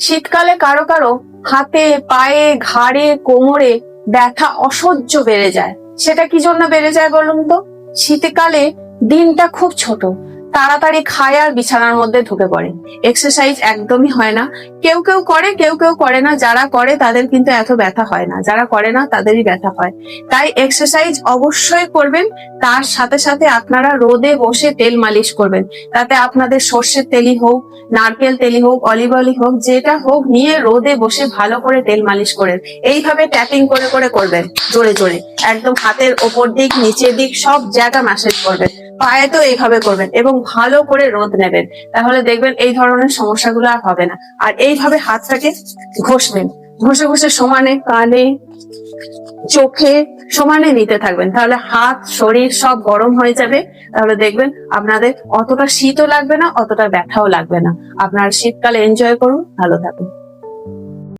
শীতকালে কারও কারও হাতে, পায়ে, ঘাড়ে, কোমরে ব্যথা অসহ্য বেড়ে যায়। সেটা কি জন্য বেড়ে যায় বলুন তো? শীতকালে দিনটা খুব ছোট। তাড়াতাড়ি খায় আর বিছানার মধ্যে ঢুকে পড়ে। এক্সারসাইজ একদমই হয় না। কেউ কেউ করে, কেউ কেউ করে না। যারা করে, তাদের কিন্তু এত ব্যথা হয় না। যারা করে না, তাদেরই ব্যথা হয়। তাই এক্সারসাইজ অবশ্যই করবেন। তার সাথে সাথে আপনারা রোদে বসে তেল মালিশ করবেন। তাতে আপনাদের সর্ষের তেলই হোক, নারকেল তেলই হোক অলিভ অয়েলই হোক, যেটা হোক, নিয়ে রোদে বসে ভালো করে তেল মালিশ করেন। এইভাবে ট্যাপিং করে করে করবেন। জোরে জোরে। একদম হাতের ওপর দিক, নিচের দিক, সব জায়গা ম্যাসেজ করবেন। পায়ে তো এইভাবে করবেন এবং ভালো করে রোদ নেবেন। তাহলে দেখবেন এই ধরনের সমস্যাগুলো আর হবে না। আর এইভাবে হাতটাকে ঘষবেন। ঘষে ঘষে সমানে কানে, চোখে সমানে নিতে থাকবেন। তাহলে হাত, শরীর সব গরম হয়ে যাবে। তাহলে দেখবেন আপনাদের অতটা শীতও লাগবে না, অতটা ব্যথাও লাগবে না। আপনার শীতকালে এনজয় করুন, ভালো থাকুন।